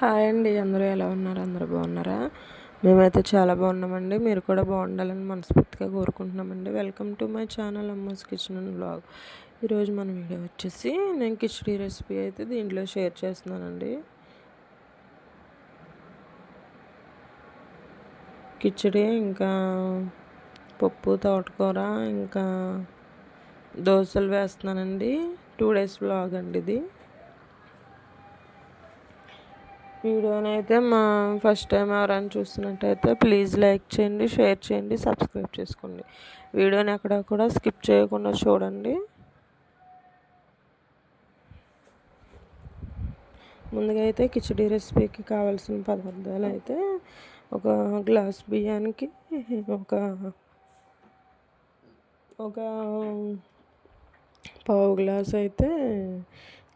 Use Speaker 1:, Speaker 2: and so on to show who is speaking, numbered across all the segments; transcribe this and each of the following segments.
Speaker 1: Hi అండి అందరూ ఎలా ఉన్నారు? అందరూ బాగున్నారా? మేమైతే చాలా బాగున్నామండి. మీరు కూడా బాగుండాలని మనస్ఫూర్తిగా కోరుకుంటున్నామండి. Welcome to my channel Amma's kitchen and blog ఈరోజు మన వీడియో వచ్చేసి నేను కిచడీ రెసిపీ అయితే దీంట్లో షేర్ చేస్తున్నానండి. కిచడీ ఇంకా పప్పు తోటకూర ఇంకా దోశలు వేస్తున్నానండి. టూ డేస్ బ్లాగ్ అండి ఇది. వీడియోని అయితే మా ఫస్ట్ టైం ఎవరైనా చూస్తున్నట్టయితే ప్లీజ్ లైక్ చేయండి షేర్ చేయండి సబ్స్క్రైబ్ చేసుకోండి. వీడియోని ఎక్కడ కూడా స్కిప్ చేయకుండా చూడండి. ముందుగా అయితే కిచడీ రెసిపీకి కావాల్సిన పదార్థాలు అయితే ఒక గ్లాస్ బియ్యానికి ఒక ఒక పావు గ్లాస్ అయితే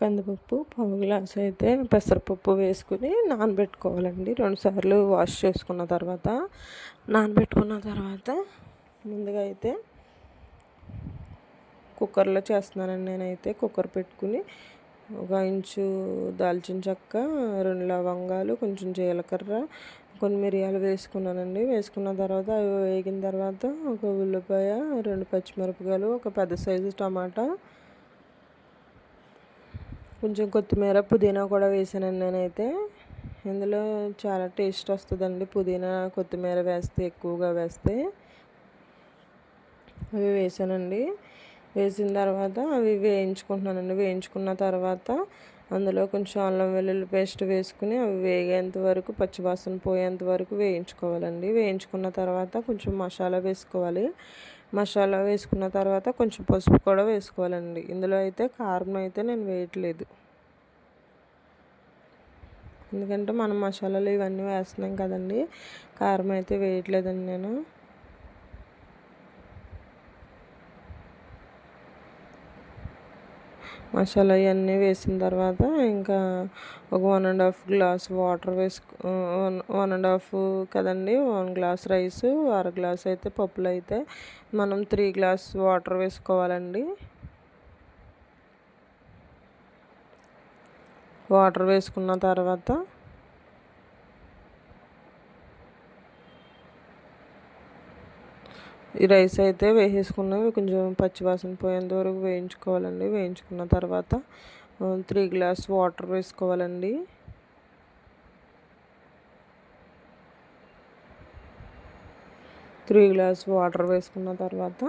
Speaker 1: కందిపప్పు పావు గ్లాస్ అయితే పెసరపప్పు వేసుకుని నానబెట్టుకోవాలండి. రెండుసార్లు వాష్ చేసుకున్న తర్వాత నానబెట్టుకున్న తర్వాత ముందుగా అయితే కుక్కర్లో చేస్తున్నానండి నేనైతే కుక్కర్ పెట్టుకుని ఒక ఇంచు దాల్చిన చెక్క రెండు లవంగాలు కొంచెం జీలకర్ర కొన్ని మిరియాలు వేసుకున్నానండి. వేసుకున్న తర్వాత అవి వేగిన తర్వాత ఒక ఉల్లిపాయ రెండు పచ్చిమిరపకాయలు ఒక పెద్ద సైజు టమాటా కొంచెం కొత్తిమీర పుదీనా కూడా వేసానండి నేనైతే. ఇందులో చాలా టేస్ట్ వస్తుందండి. పుదీనా కొత్తిమీర వేస్తే ఎక్కువగా వేస్తే. అవి వేసానండి. వేసిన తర్వాత అవి వేయించుకుంటున్నానండి. వేయించుకున్న తర్వాత అందులో కొంచెం అల్లం వెల్లుల్లి పేస్ట్ వేసుకుని అవి వేగేంత వరకు పచ్చివాసన పోయేంత వరకు వేయించుకోవాలండి. వేయించుకున్న తర్వాత కొంచెం మసాలా వేసుకోవాలి. మసాలా వేసుకున్న తర్వాత కొంచెం పసుపు కూడా వేసుకోవాలండి. ఇందులో అయితే కారం అయితే నేను వేయట్లేదు. ఎందుకంటే మనం మసాలాలు ఇవన్నీ వేస్తున్నాం కదండి. కారం అయితే వేయట్లేదండి నేను. మసాలా ఇవన్నీ వేసిన తర్వాత ఇంకా ఒక one and half glass water వేసుకు వన్ అండ్ హాఫ్ కదండి వన్ గ్లాస్ రైస్ అర గ్లాస్ అయితే పప్పులు అయితే మనం త్రీ గ్లాస్ వాటర్ వేసుకోవాలండి. వాటర్ వేసుకున్న తర్వాత ఈ రైస్ అయితే వేసేసుకున్నవి కొంచెం పచ్చివాసన పోయేంత వరకు వేయించుకోవాలండి. వేయించుకున్న తర్వాత త్రీ గ్లాస్ వాటర్ వేసుకోవాలండి. త్రీ గ్లాస్ వాటర్ వేసుకున్న తర్వాత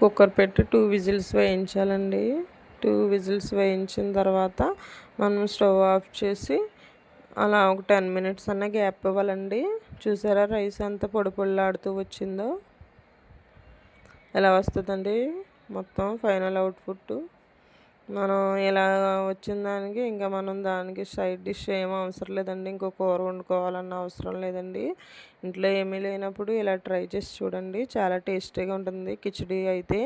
Speaker 1: కుక్కర్ పెట్టి టూ విజిల్స్ వేయించాలండి. టూ విజిల్స్ వేయించిన తర్వాత మనం స్టవ్ ఆఫ్ చేసి అలా ఒక టెన్ మినిట్స్ అన్న గ్యాప్ ఇవ్వాలండి. చూసారా రైస్ అంతా పొడి పొడిలాడుతూ వచ్చిందో? ఎలా వస్తుందండి? మొత్తం ఫైనల్ అవుట్పుట్. మనం ఇలా వచ్చిన దానికి ఇంకా మనం దానికి సైడ్ డిష్ ఏం అవసరం లేదండి. ఇంకో కూర వండుకోవాలన్న అవసరం లేదండి. ఇంట్లో ఏమీ లేనప్పుడు ఇలా ట్రై చేసి చూడండి. చాలా టేస్టీగా ఉంటుంది. కిచడీ అయితే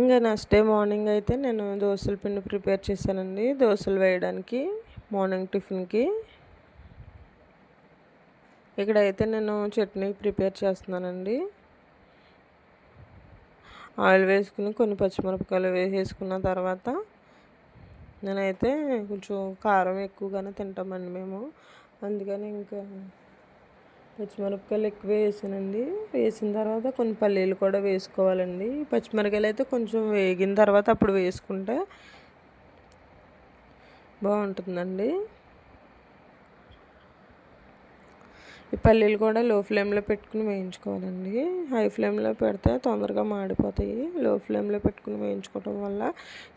Speaker 1: ఇంకా నెక్స్ట్ డే మార్నింగ్ అయితే నేను దోశల పిండి ప్రిపేర్ చేశానండి. దోశలు వేయడానికి మార్నింగ్ టిఫిన్కి ఇక్కడైతే నేను చట్నీ ప్రిపేర్ చేస్తున్నానండి. ఆయిల్ వేసుకుని కొన్ని పచ్చిమిరపకాయలు వేసేసుకున్న తర్వాత నేనైతే కొంచెం కారం ఎక్కువగానే తింటామండి మేము. అందుకని ఇంకా పచ్చిమిరపకాయలు ఎక్కువ వేసానండి. వేసిన తర్వాత కొన్ని పల్లీలు కూడా వేసుకోవాలండి. పచ్చిమిరపకాయలు అయితే కొంచెం వేగిన తర్వాత అప్పుడు వేసుకుంటే బాగుంటుందండి. ఈ పల్లీలు కూడా లో ఫ్లేమ్లో పెట్టుకుని వేయించుకోవాలండి. హై ఫ్లేమ్లో పెడితే తొందరగా మాడిపోతాయి. లో ఫ్లేమ్లో పెట్టుకుని వేయించుకోవడం వల్ల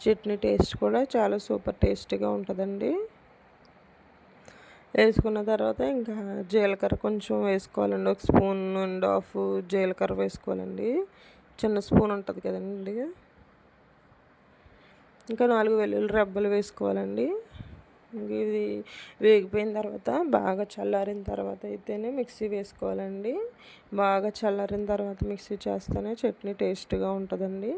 Speaker 1: చట్నీ టేస్ట్ కూడా చాలా సూపర్ టేస్టీగా ఉంటుందండి. వేసుకున్న తర్వాత ఇంకా జీలకర్ర కొంచెం వేసుకోవాలండి. ఒక స్పూన్ అండ్ హాఫ్ జీలకర్ర వేసుకోవాలండి. చిన్న స్పూన్ ఉంటుంది కదండి. ఇంకా నాలుగు వెల్లుల్లి రెబ్బలు వేసుకోవాలండి. ఇది వేగిపోయిన తర్వాత బాగా చల్లారిన తర్వాత అయితేనే మిక్సీ వేసుకోవాలండి. బాగా చల్లారిన తర్వాత మిక్సీ చేస్తేనే చట్నీ టేస్ట్గా ఉంటుందండి.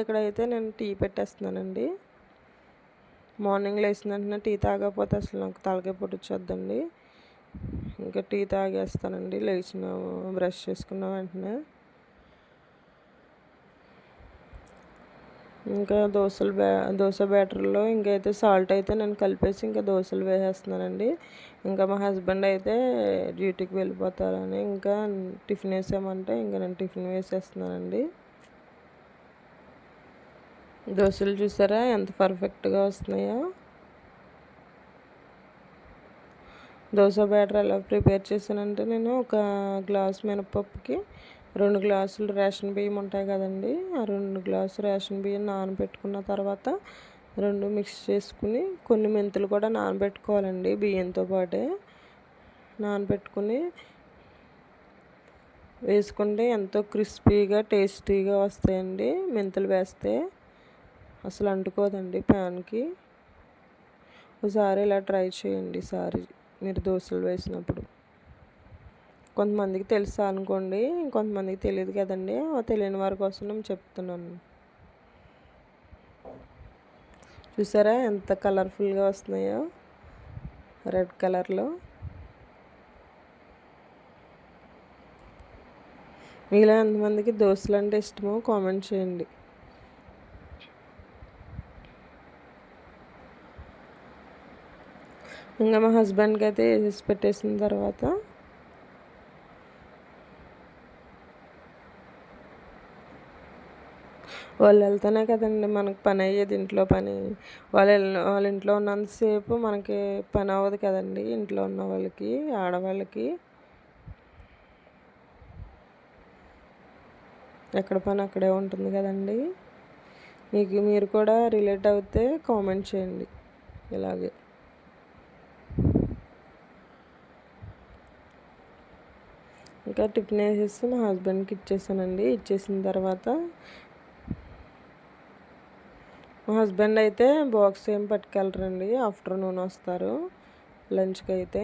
Speaker 1: ఇక్కడైతే నేను టీ పెట్టేస్తున్నానండి. మార్నింగ్ లేచిన వెంటనే టీ తాగకపోతే అసలు నాకు తలకే పొట్టు వచ్చేద్దండి ఇంకా టీ తాగేస్తానండి. లేచిన బ్రష్ చేసుకున్న వెంటనే. ఇంకా దోశలు బ్యా దోశ బ్యాటర్లో అయితే సాల్ట్ అయితే నేను కలిపేసి ఇంకా దోశలు వేసేస్తున్నానండి. ఇంకా మా హస్బెండ్ అయితే డ్యూటీకి వెళ్ళిపోతారని ఇంకా టిఫిన్ వేసామంటే ఇంకా నేను టిఫిన్ వేసేస్తున్నానండి. దోశలు చూసారా? ఎంత పర్ఫెక్ట్గా వస్తున్నాయో. దోశ బ్యాటర్ ఎలా ప్రిపేర్ చేశానంటే నేను ఒక గ్లాస్ మినపప్పుకి రెండు గ్లాసులు రేషన్ బియ్యం ఉంటాయి కదండి ఆ రెండు గ్లాసు రేషన్ బియ్యం నానబెట్టుకున్న తర్వాత రెండు మిక్స్ చేసుకుని కొన్ని మెంతులు కూడా నానబెట్టుకోవాలండి బియ్యంతో పాటే. నానబెట్టుకుని వేసుకుంటే ఎంతో క్రిస్పీగా టేస్టీగా వస్తాయండి మెంతులు వేస్తే. అసలు అంటుకోదండి ప్యాన్కి. ఒకసారి ఇలా ట్రై చేయండి సారి మీరు దోశలు వేసినప్పుడు. కొంతమందికి తెలుసా అనుకోండి కొంతమందికి తెలియదు కదండి తెలియని వారి కోసం నేను చెప్తున్నాను. చూసారా ఎంత కలర్ఫుల్గా వస్తున్నాయో? రెడ్ కలర్లో. మీలో ఎంతమందికి దోశలు అంటే ఇష్టమో కామెంట్ చేయండి. ఇంకా మా హస్బెండ్కి అయితే వేసేసి పెట్టేసిన తర్వాత వాళ్ళు వెళ్తేనే కదండి మనకు పని అయ్యేది ఇంట్లో పని. వాళ్ళు వాళ్ళ ఇంట్లో ఉన్నంతసేపు మనకి పని అవ్వదు కదండి ఇంట్లో ఉన్న వాళ్ళకి ఆడవాళ్ళకి. ఎక్కడ పని అక్కడే ఉంటుంది కదండి. మీకు మీరు కూడా రిలేట్ అవుతే కామెంట్ చేయండి. ఇలాగే. ఇంకా టిఫిన్ వేసేసి మా హస్బెండ్కి ఇచ్చేసానండి. ఇచ్చేసిన తర్వాత మా హస్బెండ్ అయితే బాక్స్ ఏం పట్టుకెళ్ళరండి. ఆఫ్టర్నూన్ వస్తారు. లంచ్కి అయితే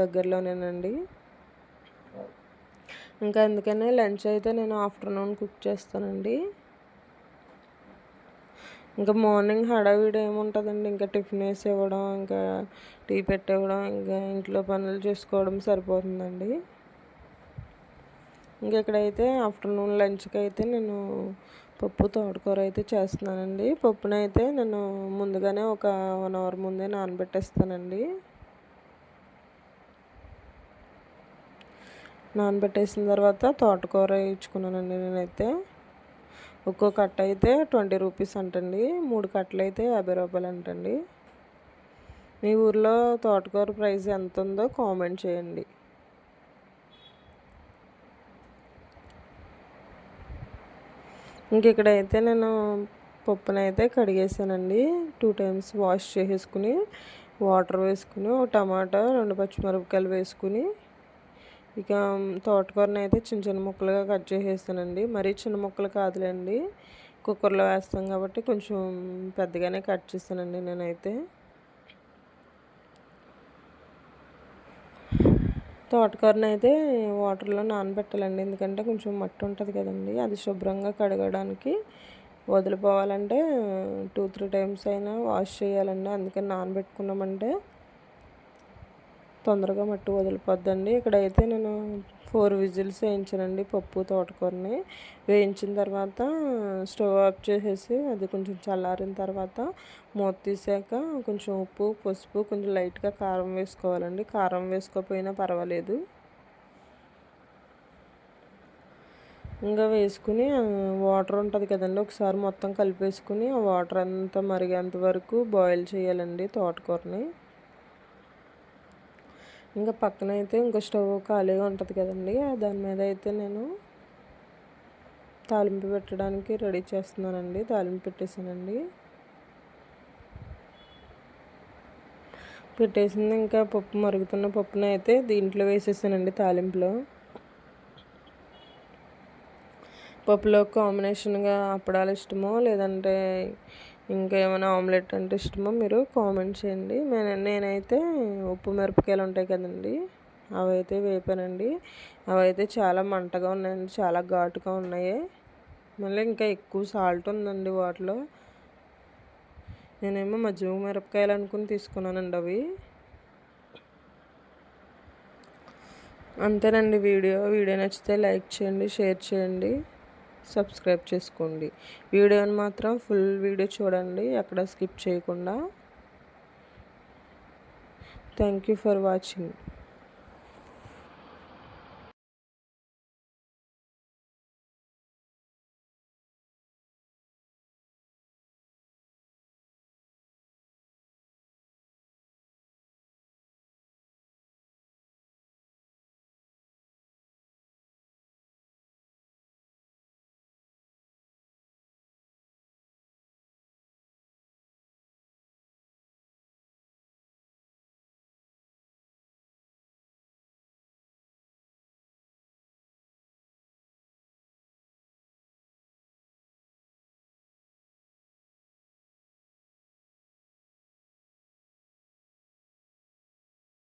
Speaker 1: దగ్గరలోనేనండి. ఇంకా అందుకనే లంచ్ అయితే నేను ఆఫ్టర్నూన్ కుక్ చేస్తానండి. ఇంకా మార్నింగ్ హడావిడి ఏముంటుందండి. ఇంకా టిఫిన్ వేసి ఇవ్వడం ఇంకా టీ పెట్టివ్వడం ఇంకా ఇంట్లో పనులు చేసుకోవడం సరిపోతుందండి. ఇంకా ఇక్కడైతే ఆఫ్టర్నూన్ లంచ్కి అయితే నేను పప్పు తోటకూర అయితే చేస్తున్నానండి. పప్పునైతే నేను ముందుగానే ఒక వన్ అవర్ ముందే నానబెట్టేస్తానండి. నానబెట్టేసిన తర్వాత తోటకూర ఇచ్చుకున్నానండి నేనైతే. ఒక్కో కట్ట అయితే ట్వంటీ రూపీస్ అంటండి. మూడు కట్టలు అయితే యాభై రూపాయలు అంటండి. మీ ఊర్లో తోటకూర ప్రైస్ ఎంత ఉందో కామెంట్ చేయండి. ఇంక ఇక్కడైతే నేను పప్పునైతే కడిగేసానండి. టూ టైమ్స్ వాష్ చేసేసుకుని వాటర్ వేసుకుని ఒక టమాటా రెండు పచ్చిమిరపకాయలు వేసుకుని ఇక తోటకూరని అయితే చిన్న చిన్న ముక్కలుగా కట్ చేసేసానండి మరీ చిన్న ముక్కలు కాదులేండి. కుక్కర్లో వేస్తాం కాబట్టి కొంచెం పెద్దగానే కట్ చేస్తానండి నేనైతే. తోటకూరని అయితే వాటర్లో నానబెట్టాలండి. ఎందుకంటే కొంచెం మట్టి ఉంటుంది కదండి. అది శుభ్రంగా కడగడానికి వదిలిపోవాలంటే టూ త్రీ టైమ్స్ అయినా వాష్ చేయాలండి. అందుకని నానబెట్టుకున్నామంటే తొందరగా మట్టి వదిలిపోద్దండి. ఇక్కడైతే నేను ఫోర్ విజిల్స్ వేయించానండి పప్పు తోటకూరని. వేయించిన తర్వాత స్టవ్ ఆఫ్ చేసేసి అది కొంచెం చల్లారిన తర్వాత మూత తీసాక కొంచెం ఉప్పు పసుపు కొంచెం లైట్గా కారం వేసుకోవాలండి. కారం వేసుకోకపోయినా పర్వాలేదు. ఇంకా వేసుకుని వాటర్ ఉంటుంది కదండి ఒకసారి మొత్తం కలిపేసుకుని ఆ వాటర్ అంతా మరిగేంత వరకు బాయిల్ చేయాలండి తోటకూరని. ఇంకా పక్కన అయితే ఇంకో స్టవ్ ఖాళీగా ఉంటుంది కదండి. దాని మీద అయితే నేను తాలింపు పెట్టడానికి రెడీ చేస్తున్నానండి. తాలింపు పెట్టేసానండి పెట్టేసింది ఇంకా పప్పు మరుగుతున్న పప్పునైతే అయితే దీంట్లో వేసేసానండి తాలింపులో. పప్పులో కాంబినేషన్గా అప్పడాలు ఇష్టమో లేదంటే ఇంకా ఏమైనా ఆమ్లెట్ అంటే ఇష్టమో మీరు కామెంట్ చేయండి. నేనైతే ఉప్పు మిరపకాయలు ఉంటాయి కదండి అవైతే వేపానండి. అవి అయితే చాలా మంటగా ఉన్నాయండి చాలా ఘాటుగా ఉన్నాయి. మళ్ళీ ఇంకా ఎక్కువ సాల్ట్ ఉందండి వాటిలో. నేనేమో మజ్జిగ మిరపకాయలు అనుకుని తీసుకున్నానండి అవి. అంతేనండి వీడియో. వీడియో నచ్చితే లైక్ చేయండి షేర్ చేయండి. సబ్స్క్రైబ్ చేసుకోండి. వీడియోని మాత్రం ఫుల్ వీడియో చూడండి ఎక్కడ స్కిప్ చేయకుండా. Thank you for watching.